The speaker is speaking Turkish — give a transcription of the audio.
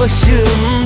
gülüyor